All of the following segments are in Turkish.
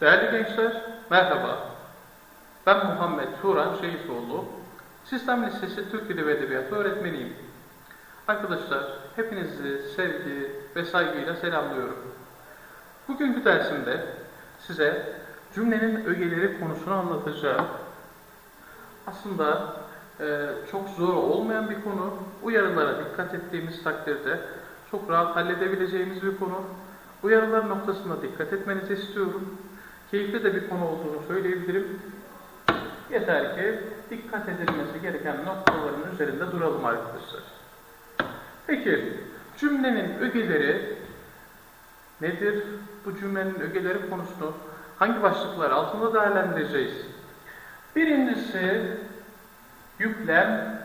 Değerli gençler, merhaba. Ben Muhammed Turan Şehitoğlu. Sistem Lisesi Türk Dili ve Edebiyatı öğretmeniyim. Arkadaşlar, hepinizi sevgi ve saygıyla selamlıyorum. Bugünkü dersimde size cümlenin ögeleri konusunu anlatacağım. Aslında e, çok zor olmayan bir konu. Uyarılara dikkat ettiğimiz takdirde çok rahat halledebileceğimiz bir konu. Uyarılar noktasında dikkat etmenizi istiyorum. Keyifli de bir konu olduğunu söyleyebilirim. Yeter ki dikkat edilmesi gereken noktaların üzerinde duralım arkadaşlar. Peki cümlenin ögeleri nedir? Bu cümlenin ögeleri konusunu hangi başlıklar altında değerlendireceğiz? Birincisi yüklem,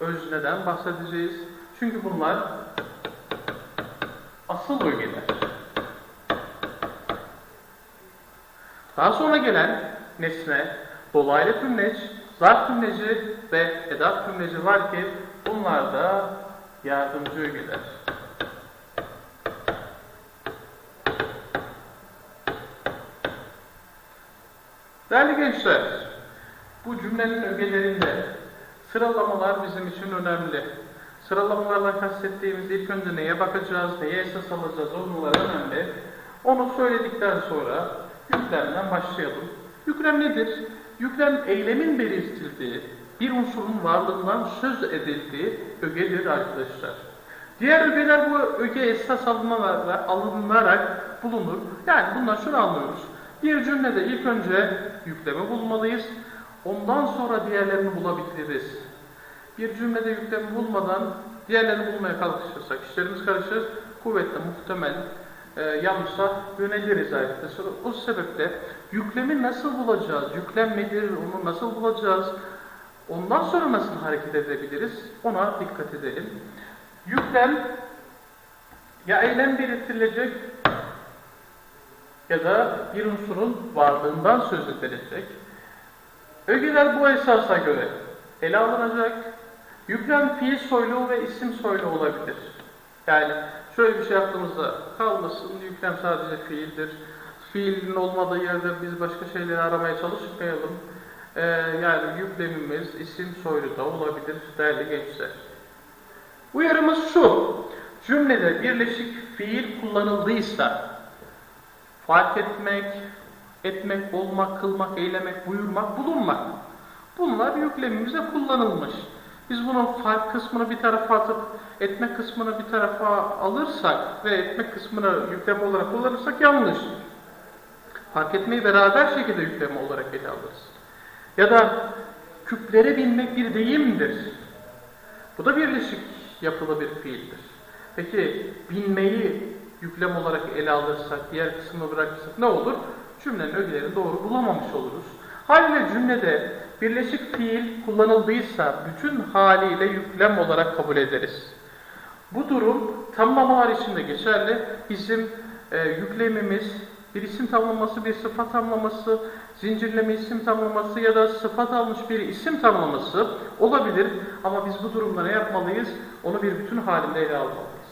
özneden bahsedeceğiz. Çünkü bunlar asıl ögeler. Daha sonra gelen nesne, dolaylı tümleç, zarf tümleci ve edat tümleci var ki bunlar da yardımcı ögeler. Değerli gençler, bu cümlenin ögelerinde sıralamalar bizim için önemli. Sıralamalarla kastettiğimiz ilk önce neye bakacağız, neye esas alacağız onlar önemli. Onu söyledikten sonra yüklemden başlayalım. Yüklem nedir? Yüklem eylemin belirtildiği, bir unsurun varlığından söz edildiği ögedir arkadaşlar. Diğer ögeler bu öge esas alınarak, alınarak bulunur. Yani bundan şunu anlıyoruz. Bir cümlede ilk önce yüklemi bulmalıyız. Ondan sonra diğerlerini bulabiliriz. Bir cümlede yüklemi bulmadan diğerlerini bulmaya kalkışırsak işlerimiz karışır. Kuvvetle muhtemel e, yöneliriz arkadaşlar. O sebeple yüklemi nasıl bulacağız? Yüklem nedir? Onu nasıl bulacağız? Ondan sonra nasıl hareket edebiliriz? Ona dikkat edelim. Yüklem ya eylem belirtilecek ya da bir unsurun varlığından söz edilecek. Ögeler bu esasa göre ele alınacak. Yüklem fiil soylu ve isim soylu olabilir. Yani şöyle bir şey yaptığımızda kalmasın, yüklem sadece fiildir. Fiilin olmadığı yerde biz başka şeyleri aramaya çalışmayalım. Ee, yani yüklemimiz isim soylu da olabilir değerli gençler. Uyarımız şu, cümlede birleşik fiil kullanıldıysa, fark etmek, etmek, olmak, kılmak, eylemek, buyurmak, bulunmak. Bunlar yüklemimize kullanılmış. Biz bunun fark kısmını bir tarafa atıp etmek kısmını bir tarafa alırsak ve etmek kısmını yüklem olarak kullanırsak yanlış. Fark etmeyi beraber şekilde yükleme olarak ele alırız. Ya da küplere binmek bir deyimdir. Bu da birleşik yapılı bir fiildir. Peki binmeyi yüklem olarak ele alırsak, diğer kısmını bırakırsak ne olur? Cümlenin ögelerini doğru bulamamış oluruz. Haliyle cümlede birleşik fiil kullanıldıysa bütün haliyle yüklem olarak kabul ederiz. Bu durum tamlamalar için de geçerli. Bizim e, yüklemimiz bir isim tamlaması, bir sıfat tamlaması, zincirleme isim tamlaması ya da sıfat almış bir isim tamlaması olabilir. Ama biz bu durumda ne yapmalıyız? Onu bir bütün halinde ele almalıyız.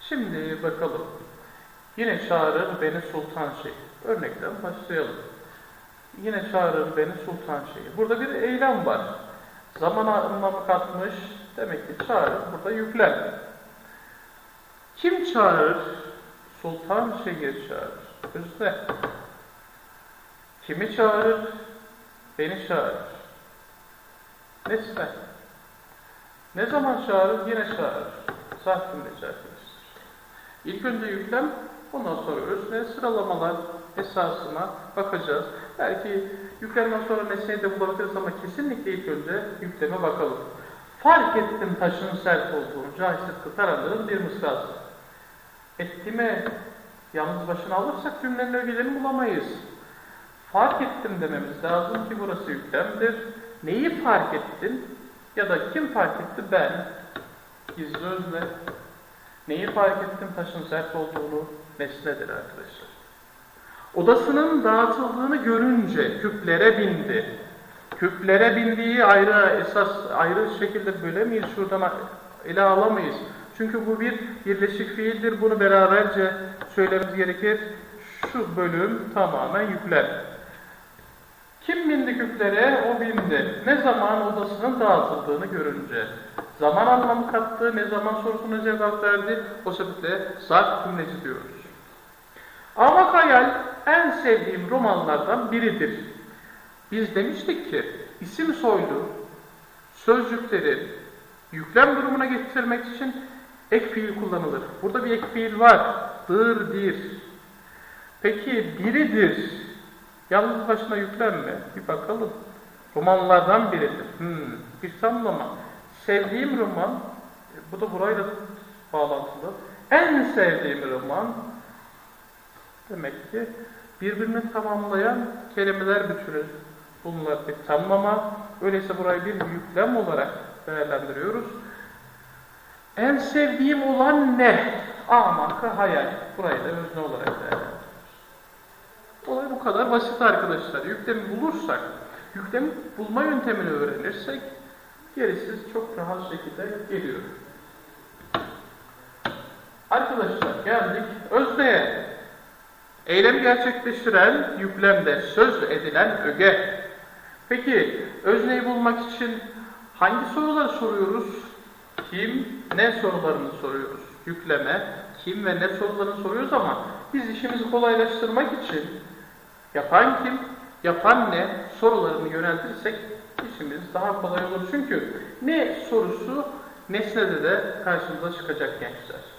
Şimdi bakalım. Yine çağırır beni sultan şey. Örnekten başlayalım. Yine çağırır beni sultan şeyi. Burada bir eylem var. Zaman anlamı katmış. Demek ki çağırır burada yüklem. Kim çağırır? Sultan şehir çağırır. Özne. Kimi çağırır? Beni çağırır. Nesne. Ne zaman çağırır? Yine çağırır. Cümleci arkadaşlar. İlk önce yüklem, ondan sonra özne sıralamalar esasına bakacağız. Belki yüklemden sonra nesneyi de bulabiliriz ama kesinlikle ilk önce yükleme bakalım. Fark ettim taşın sert olduğunu, Cahit Sıtkı Taranır'ın bir mısrası. Ettime yalnız başına alırsak cümlenin ögelerini bulamayız. Fark ettim dememiz lazım ki burası yüklemdir. Neyi fark ettin? Ya da kim fark etti? Ben. Gizli özne. Neyi fark ettim? Taşın sert olduğunu nesnedir arkadaşlar. Odasının dağıtıldığını görünce küplere bindi. Küplere bindiği ayrı esas ayrı şekilde bölemeyiz. Şuradan ele alamayız. Çünkü bu bir birleşik fiildir. Bunu beraberce söylememiz gerekir. şu bölüm tamamen yüklem. Kim bindi küplere? O bindi. Ne zaman odasının dağıtıldığını görünce. Zaman anlamı kattı, ne zaman sorusuna cevap verdi. O sebeple zarf cümlesi diyoruz. Ama Hayal en sevdiğim romanlardan biridir. Biz demiştik ki isim soylu sözcükleri yüklem durumuna getirmek için ek fiil kullanılır. Burada bir ek fiil var. Dır, dir. Peki biridir. Yalnız başına yüklenme. Bir bakalım. Romanlardan biridir. Hmm, bir tamlama. Sevdiğim roman, e, bu da burayla bağlantılı. En sevdiğim roman, demek ki birbirini tamamlayan kelimeler bütünü. Bunlar bir tamlama. Öyleyse burayı bir yüklem olarak değerlendiriyoruz. En sevdiğim olan ne? A marka hayal. Burayı da özne olarak değerlendiriyoruz. Olay bu kadar basit arkadaşlar. Yüklemi bulursak, yüklemi bulma yöntemini öğrenirsek gerisi çok rahat şekilde geliyor. Arkadaşlar geldik özneye. Eylem gerçekleştiren yüklemde söz edilen öge. Peki özneyi bulmak için hangi soruları soruyoruz? Kim, ne sorularını soruyoruz? Yükleme, kim ve ne sorularını soruyoruz ama biz işimizi kolaylaştırmak için yapan kim, yapan ne sorularını yöneltirsek işimiz daha kolay olur. Çünkü ne sorusu nesnede de karşımıza çıkacak gençler.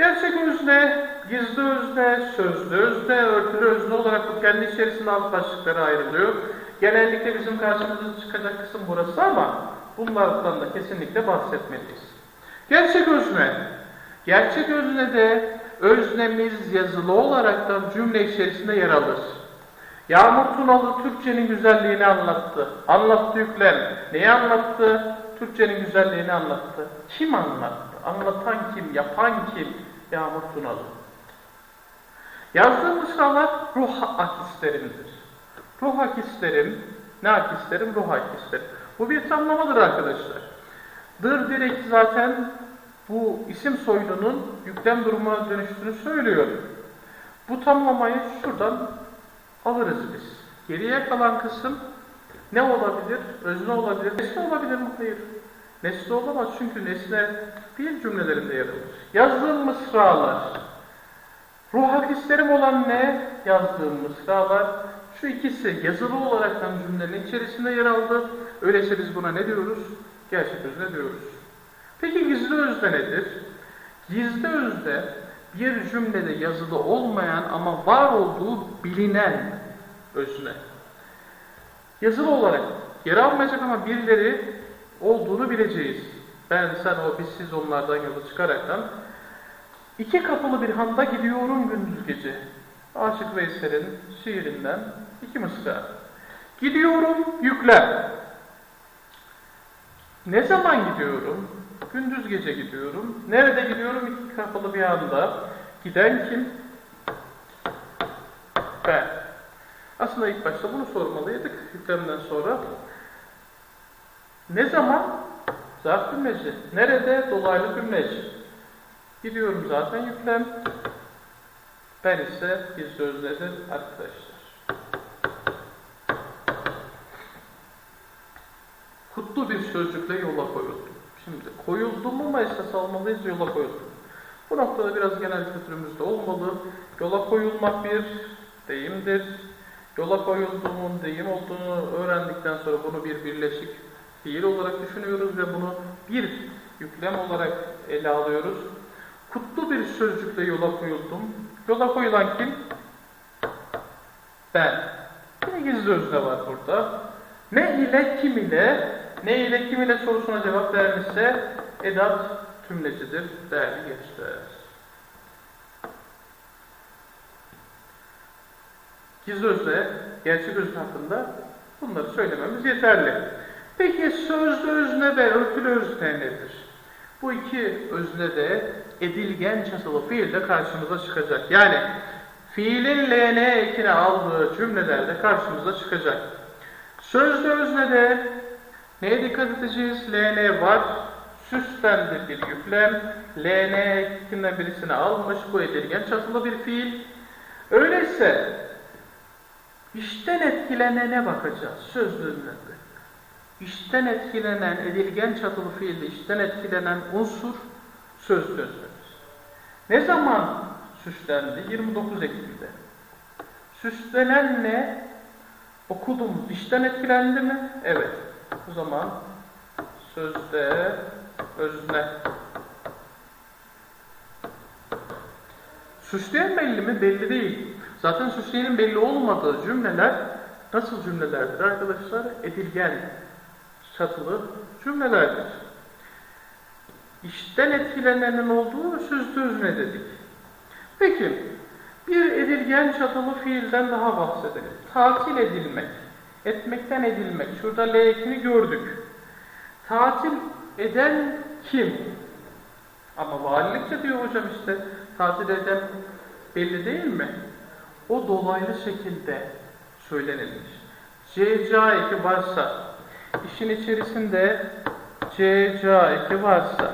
Gerçek özne, gizli özne, sözlü özne, örtülü özne olarak bu kendi içerisinde alt başlıklara ayrılıyor. Genellikle bizim karşımıza çıkacak kısım burası ama bunlardan da kesinlikle bahsetmeliyiz. Gerçek özne. Gerçek öznede öznemiz yazılı olaraktan cümle içerisinde yer alır. Yağmur Tunalı Türkçenin güzelliğini anlattı. Anlattı yüklem. Neyi anlattı? Türkçenin güzelliğini anlattı. Kim anlattı? Anlatan kim? Yapan kim? Yağmur Tunalı. Yazdığım mısralar ruh akislerimdir. Ruh akislerim, ne akislerim? Ruh akislerim. Bu bir tamlamadır arkadaşlar. Dır direkt zaten bu isim soyunun yüklem durumuna dönüştüğünü söylüyor. Bu tamlamayı şuradan alırız biz. Geriye kalan kısım ne olabilir? Özne olabilir. Nesne olabilir mi? Hayır. Nesne olamaz çünkü nesne fiil cümlelerinde yer alır. Yazdığım mısralar. Ruh akislerim olan ne? Yazdığım mısralar. Şu ikisi yazılı olaraktan cümlenin içerisinde yer aldı. Öyleyse biz buna ne diyoruz? Gerçek özne diyoruz. Peki gizli özne nedir? Gizli özne bir cümlede yazılı olmayan ama var olduğu bilinen özne. Yazılı olarak yer almayacak ama birileri olduğunu bileceğiz. Ben, sen, o, biz, siz onlardan yola çıkaraktan iki kapılı bir handa gidiyorum gündüz gece. Aşık Veysel'in şiirinden iki mısra. Gidiyorum yüklem. Ne zaman gidiyorum? Gündüz gece gidiyorum. Nerede gidiyorum? İki kapılı bir anda. Giden kim? Ben. Aslında ilk başta bunu sormalıydık yüklemden sonra. Ne zaman? Zarf cümleci. Nerede? Dolaylı cümleci. Gidiyorum zaten yüklem. Ben ise bir sözledir arkadaşlar. Kutlu bir sözcükle yola koyuldum. Şimdi koyuldum ama esas almalıyız yola koyuldum. Bu noktada biraz genel kültürümüzde olmalı. Yola koyulmak bir deyimdir. Yola koyulduğumun deyim olduğunu öğrendikten sonra bunu bir birleşik fiil olarak düşünüyoruz ve bunu bir yüklem olarak ele alıyoruz. Kutlu bir sözcükle yola koyuldum. Yola koyulan kim? Ben. Yine gizli özne var burada. Ne ile kim ile, ne ile kim ile sorusuna cevap vermişse edat tümlecidir değerli gençler. Gizli özne, gerçek özne hakkında bunları söylememiz yeterli. Peki sözlü özne ve örtülü özne nedir? Bu iki özne de edilgen çatılı fiille karşımıza çıkacak. Yani fiilin ln ekine aldığı cümlelerde karşımıza çıkacak. Sözlü öznede neye dikkat edeceğiz? ln var, süslendi bir yüklem, ln ekinden birisini almış, bu edilgen çatılı bir fiil. Öyleyse işten etkilenene bakacağız söz öznede. İşten etkilenen, edilgen çatılı fiilde işten etkilenen unsur söz öznedir. Ne zaman süslendi? 29 Ekim'de. Süslenen ne? Okudum. İşten etkilendi mi? Evet. O zaman sözde özne. Süsleyen belli mi? Belli değil. Zaten süsleyenin belli olmadığı cümleler nasıl cümlelerdir arkadaşlar? Edilgen, çatılı cümlelerdir. İşten etkilenenin olduğu sözde özne dedik. Peki, bir edilgen çatılı fiilden daha bahsedelim. Tatil edilmek, etmekten edilmek. Şurada L gördük. Tatil eden kim? Ama valilikçe diyor hocam işte, tatil eden belli değil mi? O dolaylı şekilde söylenilmiş. C, ca eki varsa, işin içerisinde C, ca eki varsa,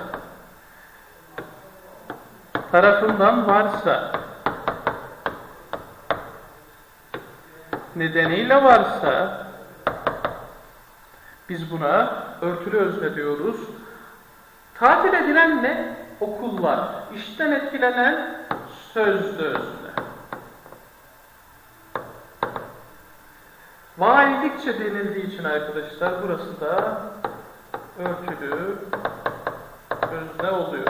tarafından varsa, nedeniyle varsa, biz buna örtülü özne diyoruz. Tatil edilen ne? Okullar. İşten etkilenen sözlü özne. Valilikçe denildiği için arkadaşlar burası da örtülü özne oluyor.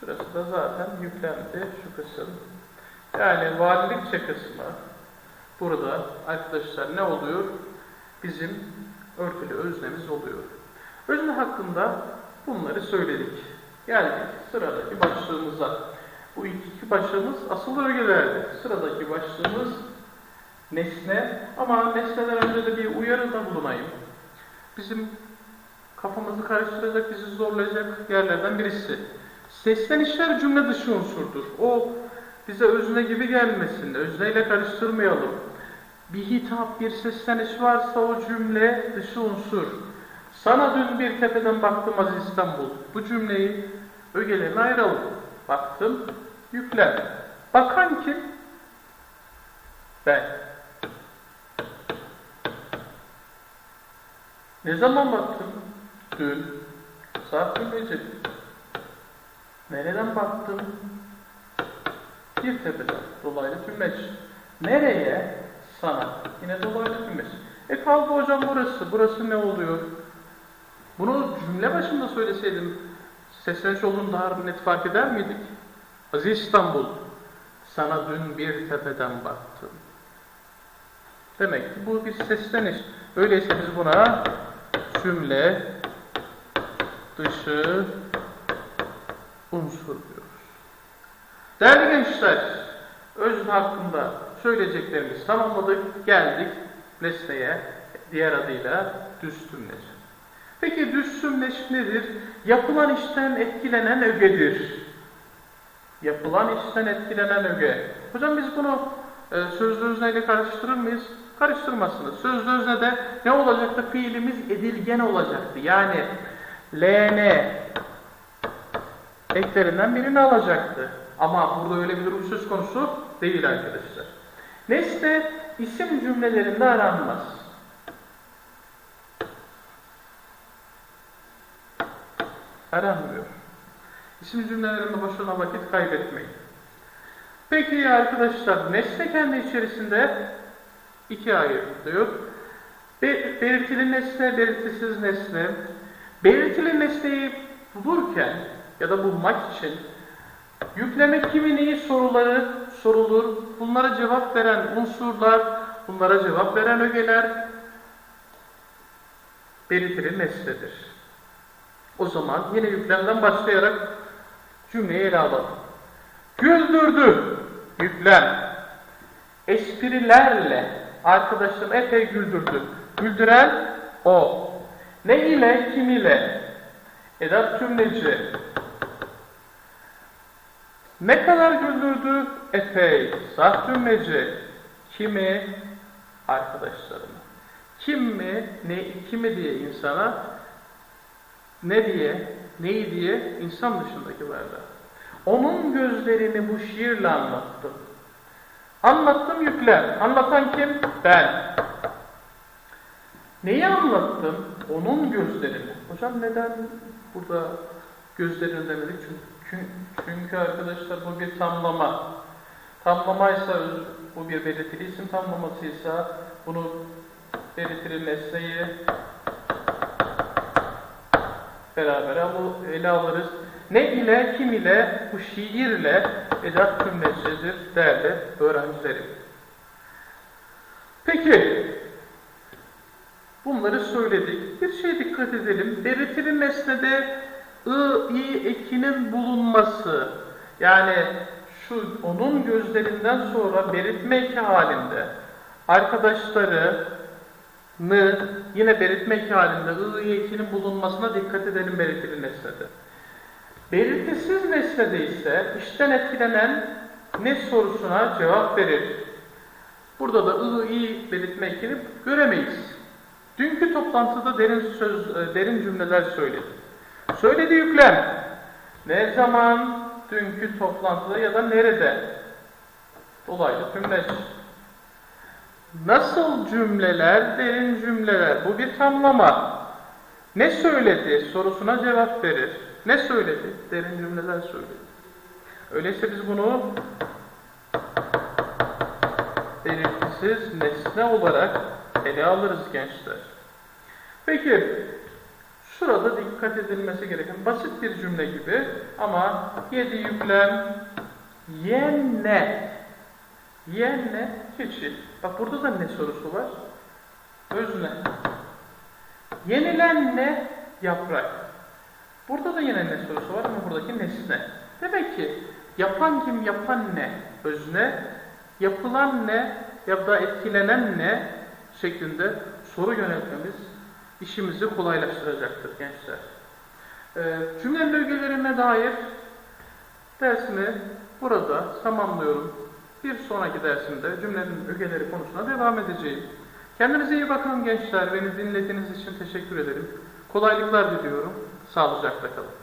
Şurası da zaten yüklendi şu kısım. Yani valilikçe kısmı burada arkadaşlar ne oluyor? Bizim örtülü öznemiz oluyor. Özne hakkında bunları söyledik. Geldik sıradaki başlığımıza. Bu iki başlığımız asıl ögelerdi. Sıradaki başlığımız nesne ama nesneden önce de bir uyarıda bulunayım. Bizim kafamızı karıştıracak, bizi zorlayacak yerlerden birisi. Seslenişler cümle dışı unsurdur. O bize özne gibi gelmesin, özneyle karıştırmayalım. Bir hitap, bir sesleniş varsa o cümle dışı unsur. Sana dün bir tepeden baktım Aziz İstanbul. Bu cümleyi ögelerine ayıralım. Baktım, yüklem. Bakan kim? Ben. Ne zaman baktım? Dün. Saat gece. Nereden baktım? Bir tepeden. Dolaylı tümleç. Nereye? Sana. Yine dolaylı tümleç. E kaldı hocam burası. Burası ne oluyor? Bunu cümle başında söyleseydim sesleniş olduğunu daha net fark eder miydik? Aziz İstanbul, sana dün bir tepeden baktım. Demek ki bu bir sesleniş. Öyleyse biz buna cümle dışı unsur diyoruz. Değerli gençler, özne hakkında söyleyeceklerimizi tamamladık, geldik nesneye, diğer adıyla düz tümleç. Peki düz tümleç nedir? Yapılan işten etkilenen ögedir. Yapılan işten etkilenen öge. Hocam biz bunu e, sözlü özneyle karıştırır mıyız? Karıştırmazsınız. Sözlü öznede ne olacaktı? Fiilimiz edilgen olacaktı. Yani LN eklerinden birini alacaktı. Ama burada öyle bir durum söz konusu değil arkadaşlar. Nesne isim cümlelerinde aranmaz. Aranmıyor. İsim cümlelerinde boşuna vakit kaybetmeyin. Peki arkadaşlar nesne kendi içerisinde iki ayrılıyor. Be belirtili nesne, belirtisiz nesne. Belirtili nesneyi bulurken ya da bulmak için yükleme kimi neyi soruları sorulur. Bunlara cevap veren unsurlar, bunlara cevap veren ögeler belirtili nesnedir. O zaman yine yüklemden başlayarak cümleyi ele alalım. Güldürdü yüklem. Esprilerle arkadaşım epey güldürdü. Güldüren o. Ne ile kim ile? Edat cümleci. Ne kadar güldürdü? Epey. Sah cümleci. Kimi? Arkadaşlarını. Kim mi? Ne, kimi diye insana ne diye, neyi diye insan dışındaki varlığa. Onun gözlerini bu şiirle anlattım. Anlattım yüklem. Anlatan kim? Ben. Neyi anlattım? Onun gözlerini. Hocam neden burada gözlerini demedik? Çünkü, çünkü arkadaşlar bu bir tamlama. Tamlamaysa bu bir belirtili isim tamlamasıysa bunu belirtili nesneyi beraber alı- ele alırız. Ne ile, kim ile, bu şiirle edat cümlesidir değerli öğrencilerim. Peki, bunları söyledik. Bir şey dikkat edelim. Belirtili nesnede ı, i ekinin bulunması, yani şu onun gözlerinden sonra belirtme halinde arkadaşları nı yine belirtme eki halinde ı, i ekinin bulunmasına dikkat edelim belirtili nesnede. Belirtisiz nesnede ise işten etkilenen ne sorusuna cevap verir. Burada da ı, i belirtme ekini göremeyiz. Dünkü toplantıda derin söz, e, derin cümleler söyledi. Söyledi yüklem. Ne zaman? Dünkü toplantıda ya da nerede? Dolaylı tümleç. Nasıl cümleler? Derin cümleler. Bu bir tamlama. Ne söyledi? Sorusuna cevap verir. Ne söyledi? Derin cümleler söyledi. Öyleyse biz bunu belirtisiz nesne olarak ele alırız gençler. Peki, şurada dikkat edilmesi gereken basit bir cümle gibi ama yedi yüklem yenne yenne keçi. Bak burada da ne sorusu var? Özne. Yenilen ne? Yaprak. Burada da yine ne sorusu var ama buradaki nesne. Demek ki yapan kim, yapan ne? Özne. Yapılan ne? Ya da etkilenen ne? Şeklinde soru yöneltmemiz işimizi kolaylaştıracaktır gençler. Ee, cümlenin ögelerine dair dersimi burada tamamlıyorum. Bir sonraki dersimde cümlenin ögeleri konusuna devam edeceğim. Kendinize iyi bakın gençler. Beni dinlediğiniz için teşekkür ederim. Kolaylıklar diliyorum. Sağlıcakla kalın.